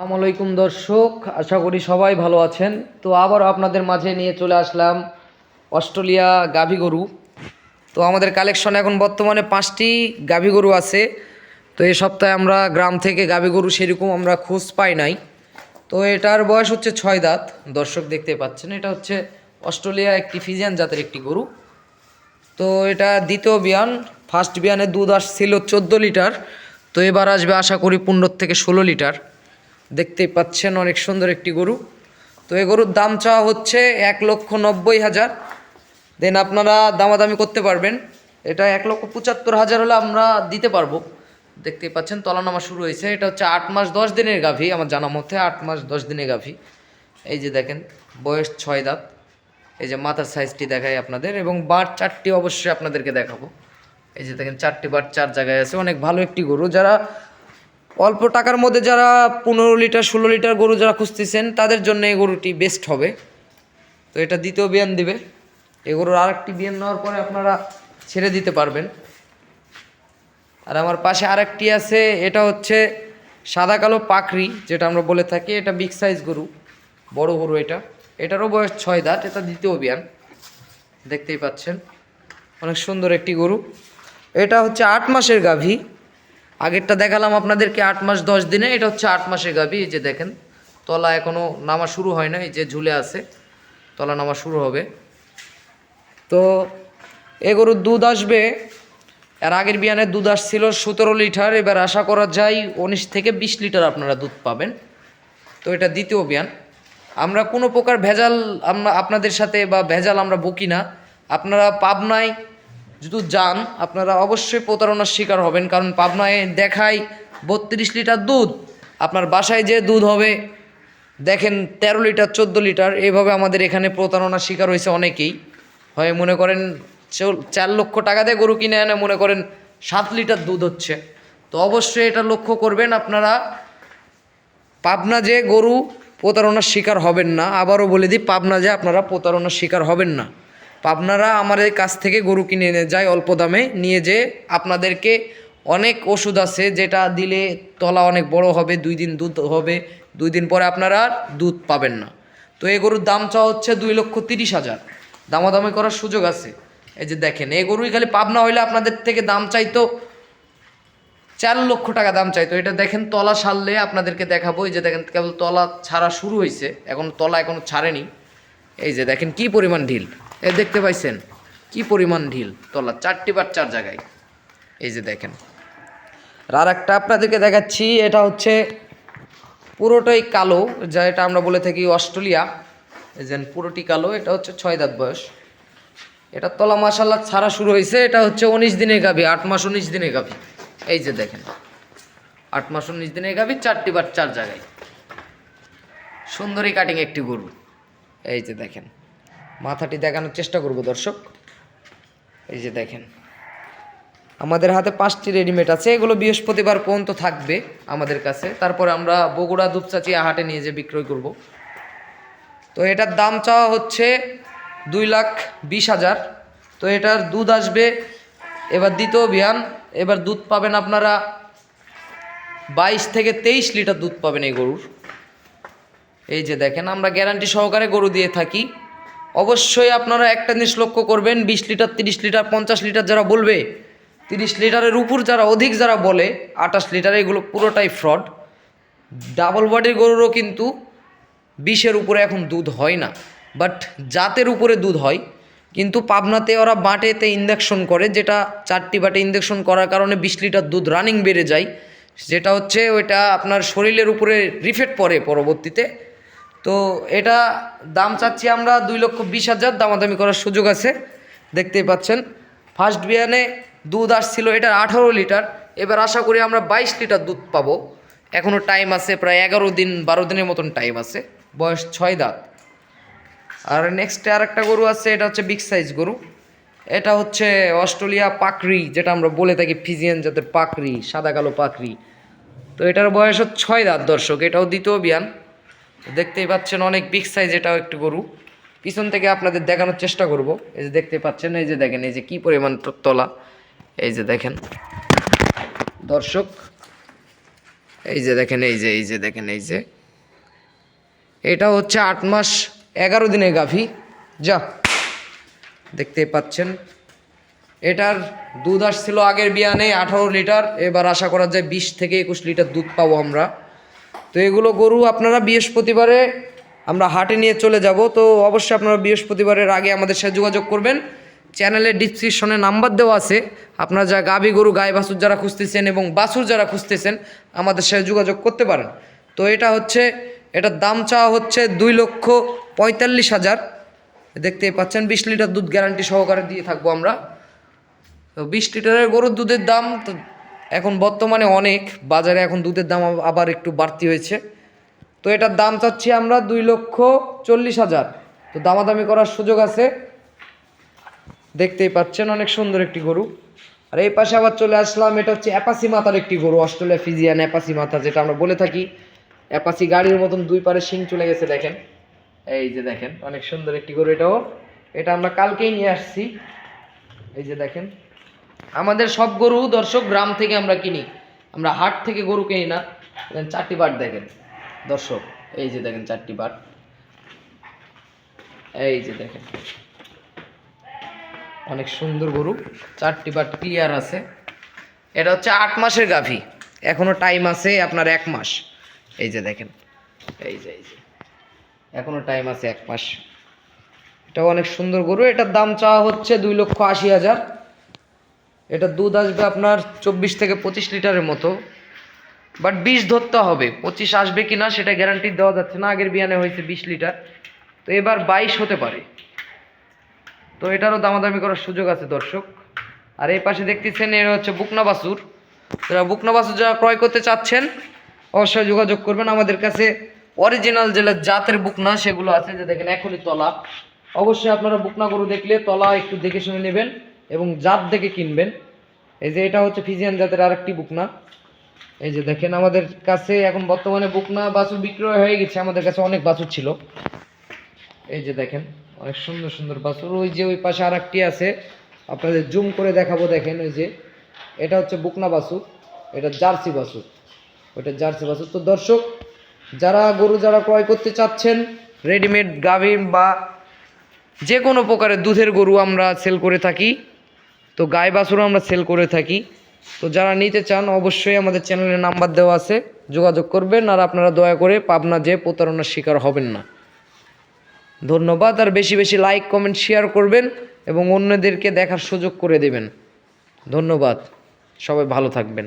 আলাইকুম দর্শক, আশা করি সবাই ভালো আছেন। তো আবার আপনাদের মাঝে নিয়ে চলে আসলাম অস্ট্রেলিয়া গাভী গরু। তো আমাদের কালেকশনে এখন বর্তমানে পাঁচটি গাভী গরু আছে। তো এই সপ্তাহে আমরা গ্রাম থেকে গাভী গরু সেরকম আমরা খোঁজ পাই নাই। তো এটার বয়স হচ্ছে ছয় দাঁত। দর্শক দেখতে পাচ্ছেন, এটা হচ্ছে অস্ট্রেলিয়া একটি ফিজিয়ান জাতের একটি গরু। তো এটা দ্বিতীয় বিয়ান, ফার্স্ট বিয়ানের দুধ আসছিল চোদ্দ লিটার। তো এবার আসবে আশা করি পনেরো থেকে ষোলো লিটার। দেখতেই পাচ্ছেন অনেক সুন্দর একটি গরু। তো এই গরুর দাম চাওয়া হচ্ছে এক লক্ষ নব্বই হাজার। দেন আপনারা দামাদামি করতে পারবেন। এটা এক লক্ষ পঁচাত্তর হাজার হলে আমরা দিতে পারব। দেখতেই পাচ্ছেন তলানামা শুরু হয়েছে। এটা হচ্ছে আট মাস দশ দিনের গাভী আমার জানা মতে আট মাস দশ দিনের গাভী। এই যে দেখেন, বয়স ছয় দাঁত। এই যে মাথার সাইজটি দেখাই আপনাদের এবং বাট চারটি অবশ্যই আপনাদেরকে দেখাবো। এই যে দেখেন, চারটি বাট চার জায়গায় আছে। অনেক ভালো একটি গরু। যারা অল্প টাকার মধ্যে যারা পনেরো লিটার, ষোলো লিটার গরু যারা খুঁজতেছেন, তাদের জন্য এই গরুটি বেস্ট হবে। তো এটা দ্বিতীয় বিয়ান দিবে। এই গরুর আরেকটি বিয়ান নেওয়ার পরে আপনারা ছেড়ে দিতে পারবেন। আর আমার পাশে আরেকটি আছে, এটা হচ্ছে সাদা কালো পাকড়ি যেটা আমরা বলে থাকি। এটা বিগ সাইজ গরু, বড় গরু এটা। এটারও বয়স ছয় দাঁত, এটা দ্বিতীয় বিয়ান। দেখতেই পাচ্ছেন, অনেক সুন্দর একটি গরু। এটা হচ্ছে আট মাসের গাভী। আগেরটা দেখালাম আপনাদেরকে আট মাস, দশ দিনে, এটা হচ্ছে আট মাসের গাভী এই যে দেখেন। তলা এখনও নামা শুরু হয় না এই যে ঝুলে আছে, তলা নামা শুরু হবে। তো এ গরুর দুধ আসবে আর আগের বিয়ানের দুধ আসছিল সতেরো লিটার, এবার আশা করা যায় উনিশ থেকে বিশ লিটার আপনারা দুধ পাবেন। তো এটা দ্বিতীয় বিয়ান। আমরা কোনো প্রকার ভেজাল আমরা আপনাদের সাথে বা ভেজাল আমরা বকি না। আপনারা পাবনায় যদি যান, আপনারা অবশ্যই প্রতারণার শিকার হবেন। কারণ পাবনায় দেখায় বত্রিশ লিটার দুধ। আপনার বাসায় যে দুধ হবে, দেখেন তেরো লিটার, চোদ্দ লিটার, এভাবে আমাদের এখানে প্রতারণার শিকার হয়েছে অনেকেই। হয় মনে করেন চার লক্ষ টাকা দিয়ে গরু কিনে এনে মনে করেন সাত লিটার দুধ হচ্ছে। তো অবশ্যই এটা লক্ষ্য করবেন আপনারা। পাবনা যে গরু প্রতারণার শিকার হবেন না, আবারও বলে দিই, পাবনা যে আপনারা প্রতারণার শিকার হবেন না। পাবনারা আমাদের কাছ থেকে গরু কিনে এনে যায় অল্প দামে নিয়ে যে আপনাদেরকে অনেক ওষুধ আছে যেটা দিলে তলা অনেক বড় হবে, দুই দিন দুধ হবে, দুই দিন পরে আপনারা আর দুধ পাবেন না। তো এই গরুর দাম চাওয়া হচ্ছে দুই লক্ষ তিরিশ হাজার। দামাদামি করার সুযোগ আছে। এই যে দেখেন, এই গরুই খালি পাবনা হইলে আপনাদের থেকে দাম চাইতো চার লক্ষ টাকা দাম চাইতো। এটা দেখেন তলা সারলে আপনাদেরকে দেখাবো। এই যে দেখেন, কেবল তলা ছাড়া শুরু হয়েছে এখন তলা এখনও ছাড়েনি। এই যে দেখেন কি পরিমাণ ঢিল। এ, দেখতে পাইছেন? কি পরিমাণ ঢিল? তলা, চারটি বার চার জায়গায়। এই যে দেখেন। আর একটা আপনাদেরকে দেখাচ্ছি, এটা হচ্ছে পুরোটাই কালো, যা এটা আমরা বলে থাকি অস্ট্রেলিয়া। এই যে পুরোটি কালো, এটা হচ্ছে ছয় দাঁত বয়স। এটা তলা মাসাল্লাহ ছাড়া শুরু হয়েছে, এটা হচ্ছে উনিশ দিনের গাভি, আট মাস উনিশ দিনে গাভি। এই যে দেখেন, আট মাস উনিশ দিনের গাভি, চারটি বার চার জায়গায়। সুন্দরী কাটিং একটি গরু। এই যে দেখেন। মাথাটি দেখানোর চেষ্টা করব, দর্শক। এই যে দেখেন। আমাদের হাতে পাঁচটি রেডিমেড আছে, এগুলো বৃহস্পতিবার পর্যন্ত থাকবে আমাদের কাছে। তারপরে আমরা বগুড়া দুপচাচিয়া হাটে নিয়ে যে বিক্রয় করব। তো এটার দাম চাওয়া হচ্ছে দুই লাখ বিশ হাজার। তো এটার দুধ আসবে, এবার দ্বিতীয় অভিয়ান। এবার দুধ পাবেন আপনারা বাইশ থেকে তেইশ লিটার দুধ পাবেন এই গরুর। এই যে দেখেন, আমরা গ্যারান্টি সহকারে গরু দিয়ে থাকি। অবশ্যই আপনারা একটা জিনিস লক্ষ্য করবেন, বিশ লিটার, তিরিশ লিটার, পঞ্চাশ লিটার যারা বলবে, তিরিশ লিটারের উপর যারা অধিক যারা বলে, আঠাশ লিটার, এগুলো পুরোটাই ফ্রড। ডাবল বডির গরুরও কিন্তু বিশের উপরে এখন দুধ হয় না। বাট জাতের উপরে দুধ হয়। কিন্তু পাবনাতে ওরা বাটেতে ইঞ্জেকশন করে, যেটা চারটি বাটে ইঞ্জেকশন করার কারণে বিশ লিটার দুধ রানিং বেড়ে যায়। যেটা হচ্ছে ওইটা আপনার শরীরের উপরে রিফেক্ট পড়ে পরবর্তীতে। তো এটা দাম চাচ্ছি আমরা দুই লক্ষ বিশ হাজার, দামাদামি করার সুযোগ আছে, দেখতেই পাচ্ছেন। ফার্স্ট বিয়ানে দুধ আসছিল, এটার আঠারো লিটার, এবার আশা করি আমরা বাইশ লিটার দুধ পাবো। এখনও টাইম আছে, প্রায় এগারো দিন, বারো দিনের মতন টাইম আছে, বয়স ছয় দাঁত। আর নেক্সটে আর একটা গরু আছে, এটা হচ্ছে বিগ সাইজ গরু। এটা হচ্ছে অস্ট্রেলিয়া পাকড়ি, যেটা আমরা বলে থাকি ফিজিয়ান জাতের পাকড়ি, সাদা কালো পাকড়ি। তো এটার বয়স হচ্ছে ছয় দাঁত দর্শক, এটাও দ্বিতীয় বিয়ান। দেখতেই পাচ্ছেন অনেক বিগ সাইজ এটাও একটু গরু। পিছন থেকে আপনাদের দেখানোর চেষ্টা করব। এই যে দেখতে পাচ্ছেন, এই যে দেখেন, এই যে কি পরিমাণ তলা। এই যে দেখেন। দর্শক, এই যে দেখেন, এই যে এই যে দেখেন, এই যে। এটা হচ্ছে আট মাস, এগারো দিনের গাভী। যা দেখতেই পাচ্ছেন। এটার দুধ আসছিল আগের বিয়ানে আঠারো লিটার, এবার আশা করা যায় বিশ থেকে একুশ লিটার দুধ পাবো আমরা। তো এগুলো গরু আপনারা বৃহস্পতিবারে আমরা হাটে নিয়ে চলে যাব। তো অবশ্যই আপনারা বৃহস্পতিবারের আগে আমাদের সাথে যোগাযোগ করবেন। চ্যানেলের ডিসক্রিপশনে নাম্বার দেওয়া আছে। আপনারা যা গাভী গরু গায়ে বাছুর যারা খুঁজতেছেন এবং বাছুর যারা খুঁজতেছেন, আমাদের সাথে যোগাযোগ করতে পারেন। তো এটা হচ্ছে, এটার দাম চাওয়া হচ্ছে দুই লক্ষ পঁয়তাল্লিশ হাজার। দেখতেই পাচ্ছেন, বিশ লিটার দুধ গ্যারান্টি সহকারে দিয়ে থাকব আমরা। তো বিশ লিটারের গরুর দুধের দাম তো এখন বর্তমানে অনেক, বাজারে এখন দুধের দাম আবার একটু বাড়তি হয়েছে। তো এটার দাম চাচ্ছি আমরা দুই লক্ষ চল্লিশ হাজার। তো দামাদামি করার সুযোগ আছে। দেখতেই পাচ্ছেন অনেক সুন্দর একটি গরু। আর এই পাশে আবার চলে আসলাম, এটা হচ্ছে অ্যাপাসি মাতার একটি গরু, অস্ট্রেলিয়া ফিজিয়ান অ্যাপাসি মাথা যেটা আমরা বলে থাকি। অ্যাপাসি গাড়ির মতন দুই পারে শিং চলে গেছে, দেখেন। এই যে দেখেন, অনেক সুন্দর একটি গরু এটাও। এটা আমরা কালকেই নিয়ে আসছি। এই যে দেখেন আমাদের সব গরু দর্শক গ্রাম থেকে আমরা কিনি। আমরা হাট থেকে গরু কিনি না। চারটি বাট দেখেন। দর্শক, এই যে দেখেন চারটি বাট এই যে দেখেন। অনেক সুন্দর গরু। চারটি বাট ক্লিয়ার আছে। এটা হচ্ছে আট মাসের গাভী। এখনও টাইম আছে আপনার এক মাস। এই যে দেখেন। এই যে এই যে। এখনও টাইম আছে এক মাস। এটাও অনেক সুন্দর গরু। এটার দাম চাওয়া হচ্ছে দুই লক্ষ আশি হাজার। এটা দুধ আসবে আপনার চব্বিশ থেকে পঁচিশ লিটারের মতো। বাট বিষ ধরতে হবে। পঁচিশ আসবে কি না সেটা গ্যারান্টি দেওয়া যাচ্ছে না। আগের বিয়ানে হয়েছে বিশ লিটার। তো এবার বাইশ হতে পারে। তো এটারও দামাদামি করার সুযোগ আছে দর্শক। আর এই পাশে দেখতেছেন, এর হচ্ছে বুকনা বাসুর যারা বুকনা বাসুর যারা ক্রয় করতে চাচ্ছেন, অবশ্যই যোগাযোগ করবেন। আমাদের কাছে অরিজিনাল যে জাতের বুকনা, সেগুলো আছে যে দেখেন এখনই তলা। অবশ্যই আপনারা বুকনা গরু দেখলে তলা একটু দেখে শুনে নেবেন। এবং জাত দেখে কিনবেন। এই যে এটা হচ্ছে ফিজিয়ান জাতের আরেকটি বুকনা এই যে দেখেন, আমাদের কাছে এখন বর্তমানে বুকনা বাছুর বিক্রয় হয়ে গেছে। আমাদের কাছে অনেক বাছুর ছিল। এই যে দেখেন, অনেক সুন্দর সুন্দর বাছুর। ওই যে ওই পাশে আরেকটি আছে। আপনাদের জুম করে দেখাবো, দেখেন ওই যে। এটা হচ্ছে বুকনা বাছুর, এটা জার্সি বাছুর। ওটা জার্সি বাছুর। তো দর্শক, যারা গরু যারা ক্রয় করতে চাচ্ছেন রেডিমেড গাভী বা যে কোনো প্রকারের দুধের গরু আমরা সেল করে থাকি। তো গায়ে বাছুরও আমরা সেল করে থাকি। তো যারা নিতে চান, অবশ্যই আমাদের চ্যানেলে নাম্বার দেওয়া আছে। যোগাযোগ করবেন আর আপনারা দয়া করে পাবনা যে প্রতারণার শিকার হবেন না। ধন্যবাদ, আর বেশি বেশি লাইক কমেন্ট শেয়ার করবেন এবং অন্যদেরকে দেখার সুযোগ করে দেবেন। ধন্যবাদ, সবাই ভালো থাকবেন।